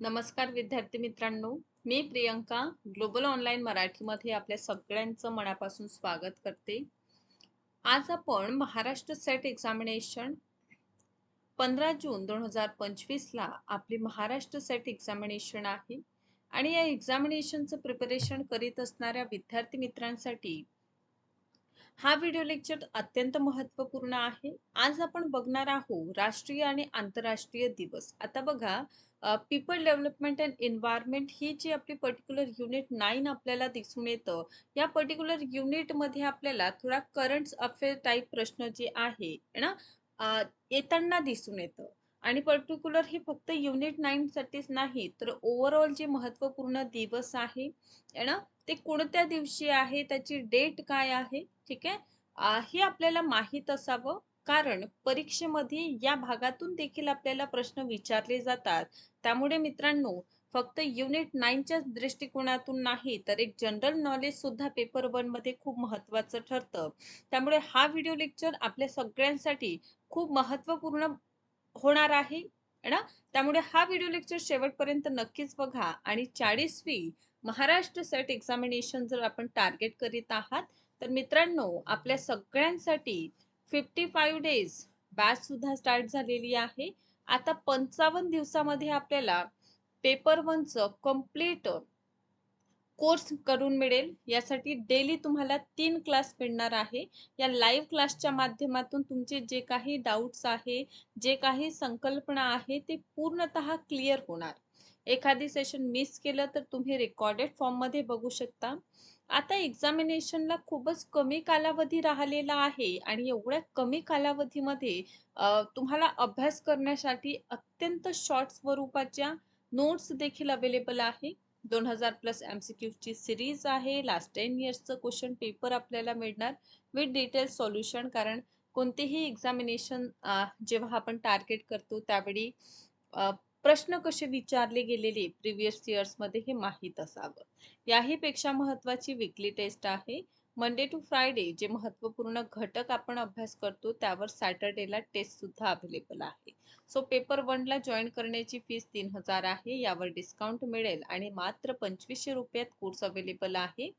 नमस्कार विद्यार्थी मित्रांनो मी प्रियंका ग्लोबल ऑनलाईन मराठीमध्ये आपल्या सगळ्यांचं मनापासून स्वागत करते. आज आपण महाराष्ट्र सेट एक्झामिनेशन पंधरा जून दोन हजार पंचवीसला आपली महाराष्ट्र सेट एक्झामिनेशन आहे. आणि या एक्झामिनेशनचं प्रिपरेशन करीत असणाऱ्या विद्यार्थी मित्रांसाठी हा व्हिडिओ लेक्चर अत्यंत महत्त्वपूर्ण आहे. आज आपण बघणार आहोत राष्ट्रीय आणि आंतरराष्ट्रीय दिवस. आता बघा पीपल डेव्हलपमेंट अँड एन्व्हायरमेंट ही जी आपली पर्टिक्युलर युनिट नाईन आपल्याला दिसून येतं या पर्टिक्युलर युनिटमध्ये आपल्याला थोडा करंट अफेअर टाईप प्रश्न जे आहे ना येताना दिसून येतं. आणि पर्टिक्युलर हे फक्त युनिट नाईन साठीच नाही तर ओव्हरऑल जे महत्त्वपूर्ण दिवस आहे ना? ते कोणत्या दिवशी आहे? त्याची डेट काय आहे? ठीक आहे? हे आपल्याला माहीत असावं. कारण परीक्षेमध्ये या भागातून देखील आपल्याला प्रश्न विचारले जातात. त्यामुळे मित्रांनो फक्त युनिट नाईनच्या दृष्टिकोनातून नाही तर एक जनरल नॉलेज सुद्धा पेपर वनमध्ये खूप महत्वाचं ठरतं. त्यामुळे हा व्हिडिओ लेक्चर आपल्या सगळ्यांसाठी खूप महत्त्वपूर्ण होणार आहे. ना? त्यामुळे हा व्हिडिओ लेक्चर शेवटपर्यंत नक्कीच बघा आणि चाळीसवी महाराष्ट्र सेट एक्झामिनेशन जर आपण टार्गेट करीत आहात तर मित्रांनो आपल्या सगळ्यांसाठी फिफ्टी फाईव्ह डेज बॅच सुद्धा स्टार्ट झालेली आहे. आता पंचावन्न दिवसामध्ये आपल्याला पेपर वनचं कंप्लीट कोर्स करून मिळेल. यासाठी डेली तुम्हाला तीन क्लास मिळणार आहे. या लाईव्ह क्लासच्या माध्यमातून तुमचे जे काही डाऊट्स आहे जे काही संकल्पना आहे ते पूर्णतः क्लिअर होणार. एखादी सेशन मिस केलं तर तुम्ही रेकॉर्डेड फॉर्ममध्ये बघू शकता. आता एक्झामिनेशनला खूपच कमी कालावधी राहिलेला आहे आणि एवढ्या कमी कालावधीमध्ये तुम्हाला अभ्यास करण्यासाठी अत्यंत शॉर्ट स्वरूपाच्या नोट्स देखील अवेलेबल आहे. दोन हजार प्लस एम सी ची सिरीज आहे. लास्ट टेन इयर्सचं क्वेश्चन पेपर आपल्याला मिळणार विथ डिटेल सॉल्युशन कारण कोणतेही एक्झामिनेशन जेव्हा आपण टार्गेट करतो त्यावेळी प्रश्न कसे विचारले गेलेले प्रिव्हियस इयर्समध्ये हे माहीत असावं. याही पेक्षा महत्वाची विकली टेस्ट आहे. मंडे टू फ्रायडे जे महत्त्वपूर्ण घटक आपण अभ्यास करतो त्यावर सॅटर्डेला टेस्ट सुद्धा अवेलेबल आहे. सो पेपर वनला जॉईन करण्याची फीस तीन हजार आहे यावर डिस्काउंट मिळेल आणि मात्र पंचवीसशे रुपयात कोर्स अवेलेबल आहे.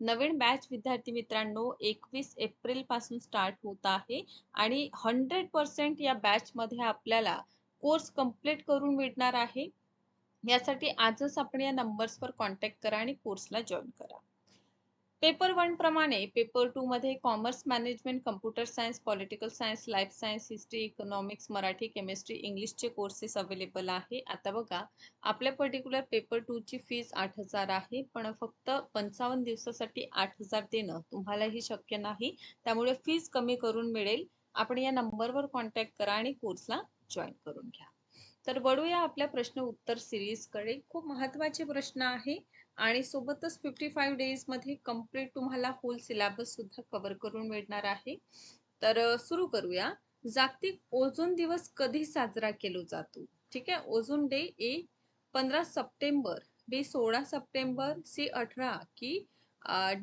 नवीन बॅच विद्यार्थी मित्रांनो एकवीस एप्रिलपासून स्टार्ट होत आहे आणि हंड्रेड पर्सेंट या बॅचमध्ये आपल्याला कोर्स कंप्लीट करून मिळणार आहे. यासाठी आजच आपण या नंबर्सवर कॉन्टॅक्ट करा आणि कोर्सला जॉईन करा. पेपर वन प्रमाणे पेपर टू मध्ये commerce management computer science political science life science history economics Marathi chemistry इंग्लिशचे कोर्सेस अवेलेबल आहे. आता बघा आपल्या पर्टिक्युलर पेपर टू ची आठ हजार आहे पण फक्त पंचावन्न दिवसासाठी आठ हजार देणं तुम्हालाही शक्य नाही. त्यामुळे फीज कमी करून मिळेल. आपण या नंबरवर कॉन्टॅक्ट करा आणि कोर्सला जॉईन करून घ्या. तर वळूया आपल्या प्रश्न उत्तर सिरीजकडे खूप महत्त्वाचे प्रश्न आहे. आणि सोबतच फिफ्टी फाईव्ह डेजमध्ये कंप्लीट तुम्हाला होल सिलेबससुद्धा कवर करून मिळणार आहे. तर सुरू करूया. जागतिक ओझोन दिवस कधी साजरा केला जातो? ठीक आहे? ओझोन डे ए पंधरा सप्टेंबर बी सोळा सप्टेंबर सी अठरा की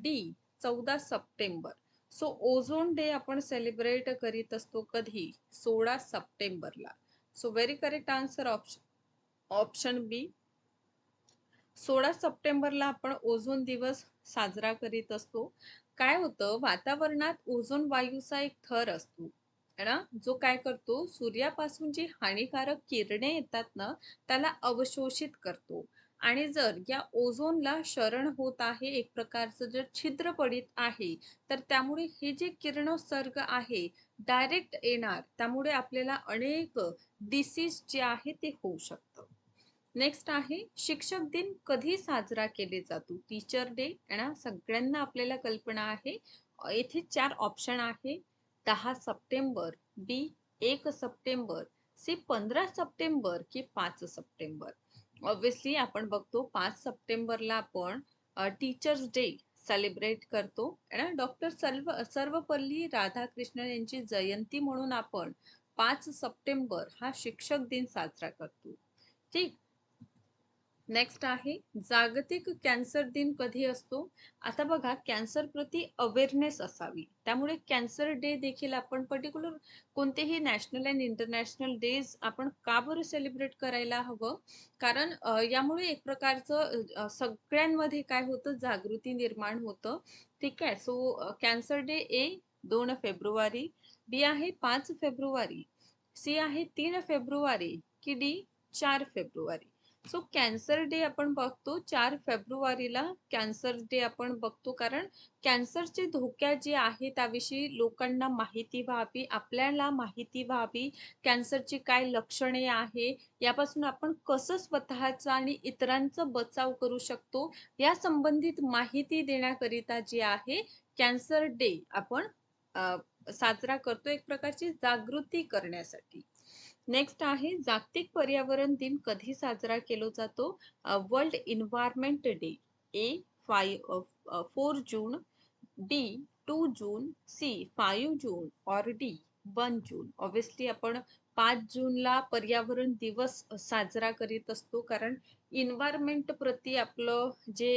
डी चौदा सप्टेंबर. सो ओझोन डे आपण सेलिब्रेट करीत असतो कधी? सोळा सप्टेंबरला. So very correct answer option option B सोळा सप्टेंबरला आपण ओझोन दिवस साजरा करीत असतो. काय होतं? वातावरणात ओझोन वायूचा एक थर असतो. ना? जो काय करतो? सूर्यापासून जी हानिकारक किरणे येतात ना त्याला अवशोषित करतो. आणि जर या ओझोनला शरण होत आहे एक प्रकारचं जर छिद्र पडित आहे तर त्यामुळे हे जे किरणोत्सर्ग आहे डायरेक्ट येणार. त्यामुळे आपल्याला अनेक डिसीज जे आहे ते होऊ शकतं नेक्स्ट आहे शिक्षक दिन कधी साजरा केले जातो? टीचर डे ना सगळ्यांना आपल्याला कल्पना आहे. येथे चार ऑप्शन आहे. दहा सप्टेंबर बी एक सप्टेंबर सी पंधरा सप्टेंबर की पाच सप्टेंबर. ऑब्विसली आपण बघतो पाच सप्टेंबरला आपण टीचर्स डे सेलिब्रेट करतो. ना डॉक्टर सर्व सर्वपल्ली राधाकृष्णन यांची जयंती म्हणून आपण पाच सप्टेंबर हा शिक्षक दिन साजरा करतो. ठीक? नेक्स्ट आहे जागतिक कॅन्सर दिन कधी असतो? आता बघा कॅन्सर प्रती अवेअरनेस असावी. त्यामुळे कॅन्सर डे देखील आपण पर्टिक्युलर कोणतेही नॅशनल अँड इंटरनॅशनल डेज आपण का बरं सेलिब्रेट करायला हवं? कारण यामुळे एक प्रकारचं सगळ्यांमध्ये काय होतं? जागृती निर्माण होतं. ठीक आहे? सो कॅन्सर डे ए दोन फेब्रुवारी. बी आहे पाच फेब्रुवारी. सी आहे तीन फेब्रुवारी. की डी चार फेब्रुवारी. सो कॅन्सर डे आपण बघतो चार फेब्रुवारीला कॅन्सर डे आपण बघतो. कारण कॅन्सरचे धोक्या जे आहे त्याविषयी लोकांना माहिती व्हावी आपल्याला माहिती व्हावी कॅन्सरची काय लक्षणे आहे यापासून आपण कसं स्वतःचा आणि इतरांचा बचाव करू शकतो या संबंधित माहिती देण्याकरिता जी आहे कॅन्सर डे आपण साजरा करतो एक प्रकारची जागृती करण्यासाठी. नेक्स्ट आहे जागतिक पर्यावरण दिन कधी साजरा केला जातो? World environment day A five four June D two June C five June or D one June obviously आपण पाच जूनला पर्यावरण दिवस साजरा करीत असतो कारण इन्व्हायरमेंट प्रती आपलं जे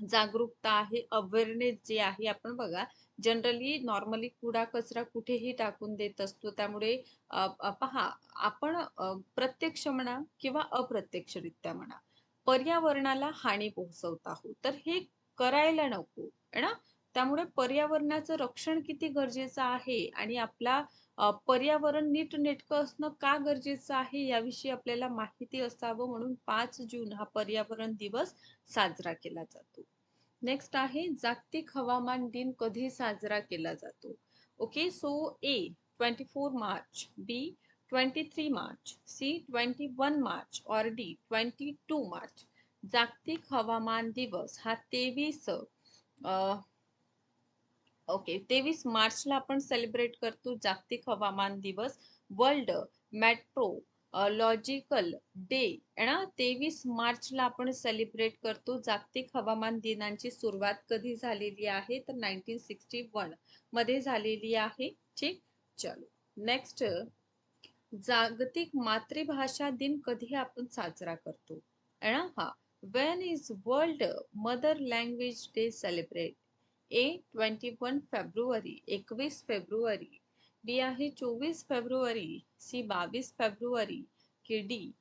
जागरूकता आहे अवेअरनेस जे आहे आपण बघा जनरली नॉर्मली कुडा कचरा कुठेही टाकून देत असतो. त्यामुळे पहा आपण प्रत्यक्ष म्हणा किंवा अप्रत्यक्षरित्या म्हणा पर्यावरणाला हानी पोहोचवत आहोत. तर हे करायला नको ना? त्यामुळे पर्यावरणाचं रक्षण किती गरजेचं आहे आणि आपला पर्यावरण नीट नेटकं असणं का गरजेचं आहे याविषयी आपल्याला माहिती असावं म्हणून पाच जून हा पर्यावरण दिवस साजरा केला जातो. नेक्स्ट आहे जागतिक हवामान दिन कधी साजरा केला जातो? Okay so A twenty four March B twenty three March C twenty one March और डी ट्वेंटी टू मार्च जागतिक हवामान दिवस हा तेवीस ओके तेवीस मार्चला आपण सेलिब्रेट करतो जागतिक हवामान दिवस. वर्ल्ड मेट्रो लॉजिकल डे ना? तेवीस मार्चला आपण सेलिब्रेट करतो. जागतिक हवामान दिनांची सुरुवात कधी झालेली आहे? तर नाईन्टीन सिक्स्टी वनमध्ये झालेली आहे. ठीक? चलो. नेक्स्ट जागतिक मातृभाषा दिन कधी आपण साजरा करतो? ना? हा. When is world mother language day celebrate A twenty one February एकवीस फेब्रुवारी बी आहे चोवीस फेब्रुवारी सी बावीस फेब्रुवारी की डी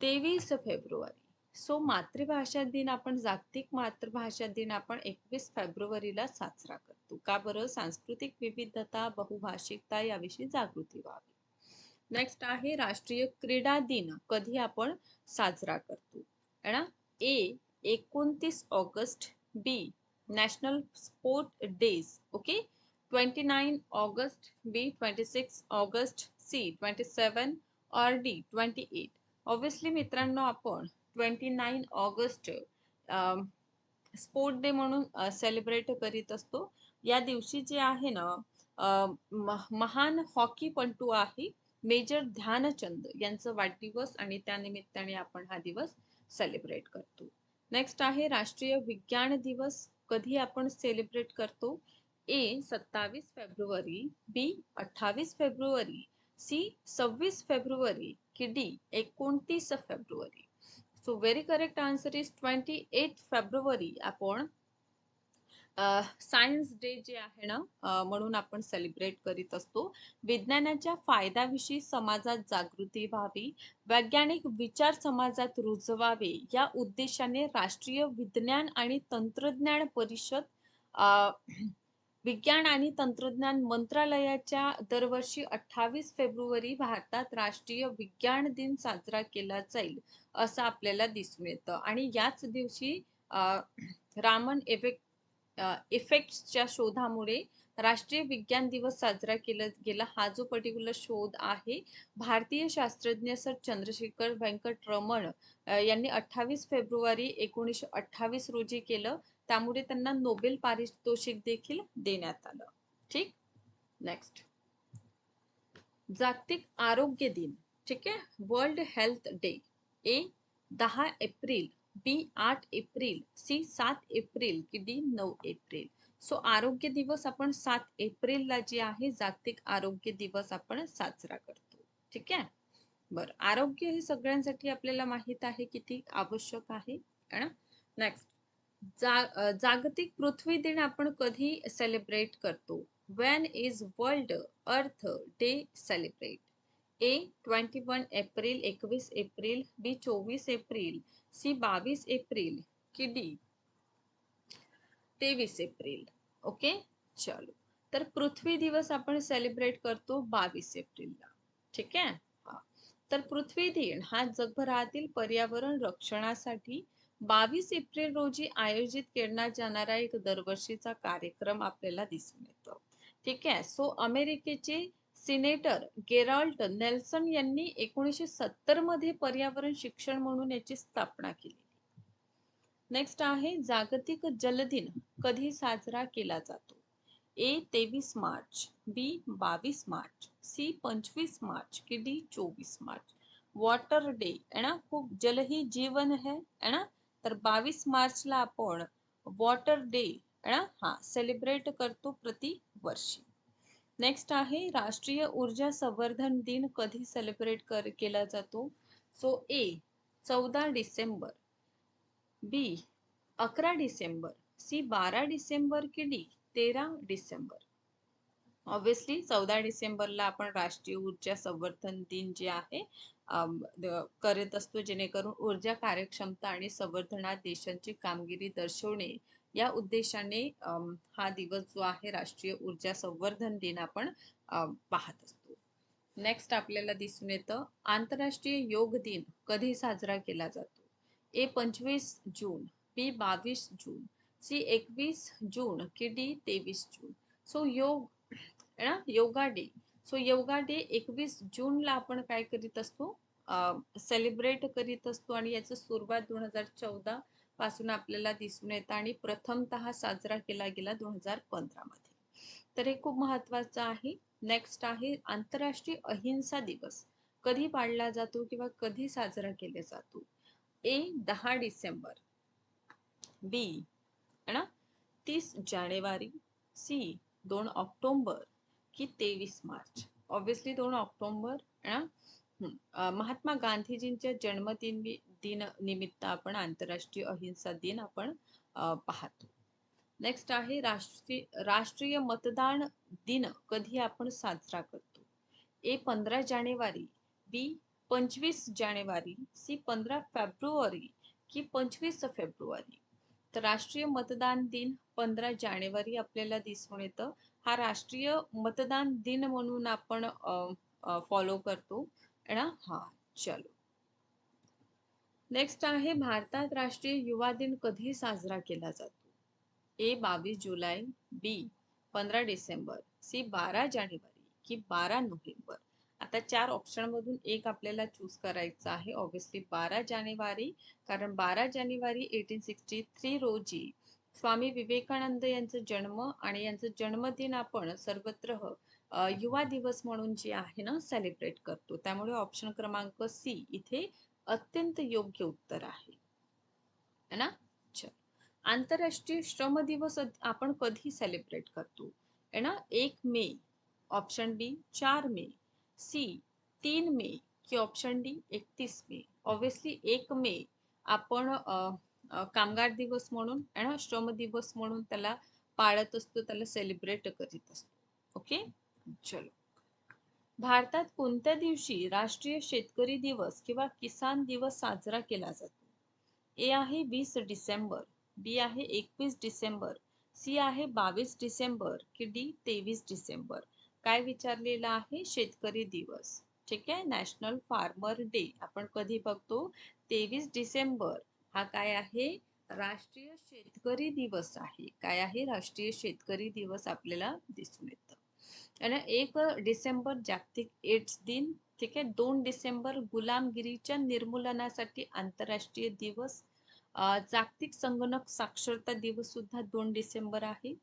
तेवीस फेब्रुवारी. सो मातृभाषा दिन आपण जागतिक मातृभाषा दिन आपण एकवीस फेब्रुवारीला साजरा करतो. का बरं? सांस्कृतिक विविधता बहुभाषिकता याविषयी जागृती व्हावी. नेक्स्ट आहे राष्ट्रीय क्रीडा दिन. कधी आपण साजरा करतो? ना? ए एकोणतीस August B national sport days. Okay? 29 August, B 26 August, C 27 or D 28. Obviously मित्रांनो आपण twenty nine August sport day म्हणून सेलिब्रेट करीत असतो. या दिवशी जे आहे ना महान हॉकीपटू आहे मेजर ध्यानचंद यांचं वाढदिवस आणि त्यानिमित्ताने आपण हा दिवस सेलिब्रेट करतो. नेक्स्ट आहे राष्ट्रीय विज्ञान दिवस. कधी आपण सेलिब्रेट करतो? ए सत्तावीस फेब्रुवारी बी अठ्ठावीस फेब्रुवारी सी सव्वीस फेब्रुवारी की डी एकोणतीस February. So very correct answer is twenty eight February. आपण सायन्स डे जे आहे ना म्हणून आपण सेलिब्रेट करीत असतो. विज्ञानाच्या फायद्याविषयी समाजात जागृती व्हावी वैज्ञानिक विचार समाजात रुजवावे या उद्देशाने राष्ट्रीय विज्ञान आणि तंत्रज्ञान परिषद विज्ञान आणि तंत्रज्ञान मंत्रालयाच्या दरवर्षी अठ्ठावीस फेब्रुवारी भारतात राष्ट्रीय विज्ञान दिन साजरा केला जाईल असं आपल्याला दिसून येतं. आणि याच दिवशी रामन इफेक्ट इफेक्ट्सच्या शोधामुळे राष्ट्रीय विज्ञान दिवस साजरा केला गेला. हा जो पर्टिक्युलर शोध आहे भारतीय शास्त्रज्ञ सर चंद्रशेखर व्यंकट रमण यांनी अठ्ठावीस फेब्रुवारी एकोणीसशे अठ्ठावीस रोजी केलं. त्यामुळे त्यांना नोबेल पारितोषिक देखील देण्यात आलं. ठीक? नेक्स्ट जागतिक आरोग्य दिन. ठीक आहे? वर्ल्ड हेल्थ डे ए दहा एप्रिल बी आठ एप्रिल सी सात एप्रिल की डी नऊ एप्रिल. सो आरोग्य दिवस आपण सात एप्रिलला जे आहे जागतिक आरोग्य दिवस आपण साजरा करतो. ठीक आहे? बर. आरोग्य हे सगळ्यांसाठी आपल्याला माहीत आहे किती आवश्यक आहे? ना? नेक्स्ट जा जागतिक पृथ्वी दिन आपण कधी सेलिब्रेट करतो? When is world earth day celebrate A twenty one April एकवीस एप्रिल बी चोवीस एप्रिल सी बावीस एप्रिल की डी तेवीस एप्रिल ओके चलो. तर पृथ्वी दिवस आपण सेलिब्रेट करतो बावीस एप्रिलला ठीक आहे? तर पृथ्वी दिन हा जगभरातील पर्यावरण रक्षणासाठी बावीस एप्रिल रोजी आयोजित करण्यात जाणारा एक दरवर्षीचा कार्यक्रम आपल्याला दिसून येतो. ठीक आहे? सो अमेरिकेचे सिनेटर गेराल्ट नेल्सन यांनी एकोणीसशे सत्तरमध्ये पर्यावरण शिक्षण म्हणून याची स्थापना केली. नेक्स्ट आहे जागतिक जलदिन कधी साजरा केला जातो? ए तेवीस मार्च बी बावीस मार्च सी पंचवीस मार्च की डी चोवीस मार्च. वॉटर डे है ना? खूप जल ही जीवन है है ना? तर बावीस मार्चला आपण वॉटर डे हा सेलिब्रेट करतो प्रति वर्षी नेक्स्ट आहे राष्ट्रीय ऊर्जा संवर्धन दिन कधी सेलिब्रेट कर केला जातो? सो ए चौदा डिसेंबर. बी अकरा डिसेंबर. सी बारा डिसेंबर की डी तेरा डिसेंबर. ऑब्विसली चौदा डिसेंबरला आपण राष्ट्रीय ऊर्जा संवर्धन दिन जे आहे करत असतो जेणेकरून ऊर्जा कार्यक्षमता आणि संवर्धनात देशांची कामगिरी दर्शवणे या उद्देशाने हा दिवस जो आहे राष्ट्रीय ऊर्जा संवर्धन दिन आपण पाहत असतो. नेक्स्ट आपल्याला दिसून येतं आंतरराष्ट्रीय योग दिन कधी साजरा केला जातो? ए पंचवीस जून बी बावीस जून सी एकवीस जून की डी तेवीस जून. सो योग ना yoga day so yoga day एकवीस जूनला आपण काय करीत असतो? सेलिब्रेट करीत असतो आणि याचं सुरुवात दोन हजार चौदा पासून आपल्याला दिसून येतं आणि प्रथमतः साजरा केला गेला दोन हजार पंधरामध्ये तर हे खूप महत्वाचं आहे. नेक्स्ट आहे आंतरराष्ट्रीय अहिंसा दिवस. कधी पाळला जातो किंवा कधी साजरा केला जातो? ए दहा डिसेंबर. बी ना? तीस जानेवारी. सी दोन ऑक्टोंबर. की तेवीस मार्च. ऑब्विसली दोन ऑक्टोंबर ना? महात्मा गांधीजींच्या जन्मदिन दिन निमित्त आपण आंतरराष्ट्रीय अहिंसा दिन आपण पाहतो. नेक्स्ट आहे राष्ट्रीय राष्ट्रीय मतदान दिन कधी आपण साजरा करतो? ए पंधरा जानेवारी बी पंचवीस जानेवारी सी पंधरा फेब्रुवारी की पंचवीस फेब्रुवारी. तर राष्ट्रीय मतदान दिन पंधरा जानेवारी आपल्याला दिसून येतं. हा राष्ट्रीय मतदान दिन म्हणून आपण फॉलो करतो. ना? हा चलो. नेक्स्ट आहे भारतात राष्ट्रीय युवा दिन कधी साजरा केला जातो? ए बावीस जुलै बी पंधरा डिसेंबर सी बारा जानेवारी की बारा नोव्हेंबर. आता चार ऑप्शन मधून एक आपल्याला चूज करायचा आहे. ऑब्विसली बारा जानेवारी कारण बारा जानेवारी एटीन सिक्स्टी थ्री रोजी स्वामी विवेकानंद यांचा जन्म आणि यांचा जन्मदिन आपण सर्वत्र युवा दिवस म्हणून जे आहे ना सेलिब्रेट करतो. त्यामुळे ऑप्शन क्रमांक सी इथे अत्यंत योग्य उत्तर आहे. ना? आंतरराष्ट्रीय श्रम दिवस आपण कधी सेलिब्रेट करतो? है ना? एक मे ऑप्शन बी चार मे. सी तीन मे की ऑप्शन डी एकतीस मे. ऑब्विसली एक मे आपण कामगार दिवस म्हणून आणि श्रम दिवस म्हणून त्याला पाळत असतो त्याला सेलिब्रेट करीत असतो. ओके चलो. भारतात कोणत्या दिवशी राष्ट्रीय शेतकरी दिवस किंवा किसान दिवस साजरा केला जातो? ए आहे वीस डिसेंबर बी आहे एकवीस डिसेंबर सी आहे बावीस डिसेंबर की डी तेवीस डिसेंबर. काय विचारलेलं आहे? शेतकरी दिवस. ठीक आहे? नॅशनल फार्मर डे आपण कधी बघतो? तेवीस डिसेंबर. हा काय आहे? राष्ट्रीय शेतकरी दिवस आहे. काय आहे? राष्ट्रीय शेतकरी दिवस आपल्याला दिसून येतं. आणि एक डिसेंबर जागतिक एड्स दिन ठीक आहे? दोन डिसेंबर गुलामगिरीच्या निर्मूलनासाठी आंतरराष्ट्रीय दिवस. जागतिक संगणक साक्षरता दिवस सुद्धा दोन डिसेंबर आहे.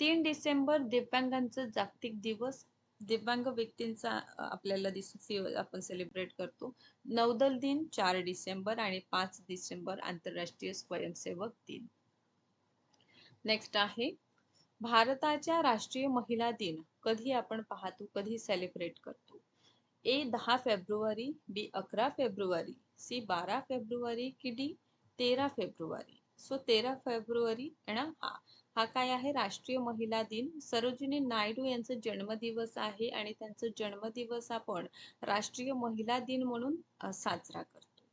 तीन डिसेंबर दिव्यांगांचा जागतिक दिवस. दिव्यांग व्यक्तींचा आपल्याला दिसून आपण सेलिब्रेट करतो. नौदल दिन चार डिसेंबर आणि पाच डिसेंबर आंतरराष्ट्रीय स्वयंसेवक दिन. नेक्स्ट आहे भारताच्या राष्ट्रीय महिला दिन. कधी आपण पाहतो कधी सेलिब्रेट करतो? ए दहा फेब्रुवारी बी अकरा फेब्रुवारी सी बारा फेब्रुवारी की डी तेरा फेब्रुवारी. सो तेरा फेब्रुवारी आहे ना हा. हा काय आहे? राष्ट्रीय महिला दिन. सरोजिनी नायडू यांचा जन्मदिवस आहे आणि त्यांचा जन्मदिवस आपण राष्ट्रीय महिला दिन म्हणून साजरा करतो.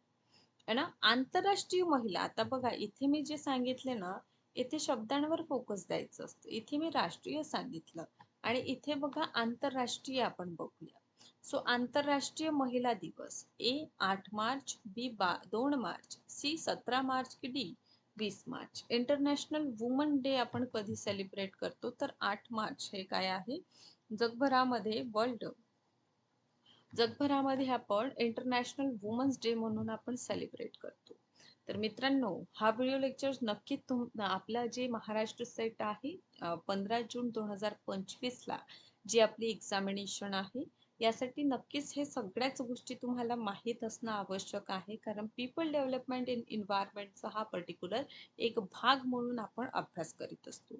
है ना? आंतरराष्ट्रीय महिला आता बघा इथे मी जे सांगितले ना इथे शब्दांवर फोकस द्यायचं असतं. इथे मी राष्ट्रीय सांगितलं आणि इथे बघा आंतरराष्ट्रीय आपण बघूया. सो आंतरराष्ट्रीय महिला दिवस ए आठ मार्च बी बा दोन मार्च सी सतरा मार्च की डी वीस मार्च. इंटरनॅशनल वुमन डे आपण कधी सेलिब्रेट करतो? तर आठ मार्च हे काय आहे? जगभरामध्ये वर्ल्ड जगभरामध्ये आपण इंटरनॅशनल वुमन्स डे म्हणून आपण सेलिब्रेट करतो. तर मित्रांनो हा व्हिडिओ लेक्चर नक्की तुम आपला जे महाराष्ट्र सेट आहे पंधरा जून दोन हजार पंचवीसला जी आपली एक्झामिनेशन आहे यासाठी नक्कीच हे सगळ्याच गोष्टी तुम्हाला माहीत असणं आवश्यक आहे. कारण पीपल डेव्हलपमेंट इन इन्व्हायरमेंटचा हा पर्टिक्युलर एक भाग म्हणून आपण अभ्यास करीत असतो.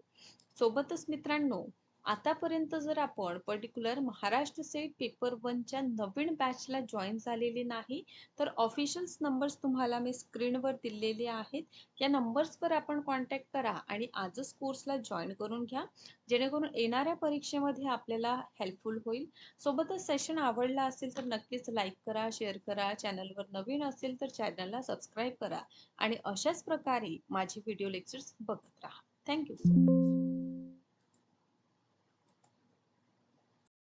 सोबतच मित्रांनो आतापर्यंत जर आपण पर्टिक्युलर महाराष्ट्र सेट पेपर वनच्या नवीन बॅचला जॉईन झालेले नाही तर ऑफिशियल्स नंबर्स तुम्हाला मी स्क्रीनवर दिलेले आहेत. या नंबर्सवर आपण कॉन्टॅक्ट करा आणि आजच कोर्सला जॉईन करून घ्या. जेणेकरून येणाऱ्या परीक्षेमध्ये आपल्याला हेल्पफुल होईल. सोबतच सेशन आवडला असेल तर नक्कीच लाईक करा शेअर करा. चॅनलवर नवीन असेल तर चॅनलला सबस्क्राईब करा. आणि अशाच प्रकारे माझी व्हिडिओ लेक्चर्स बघत राहा. थँक्यू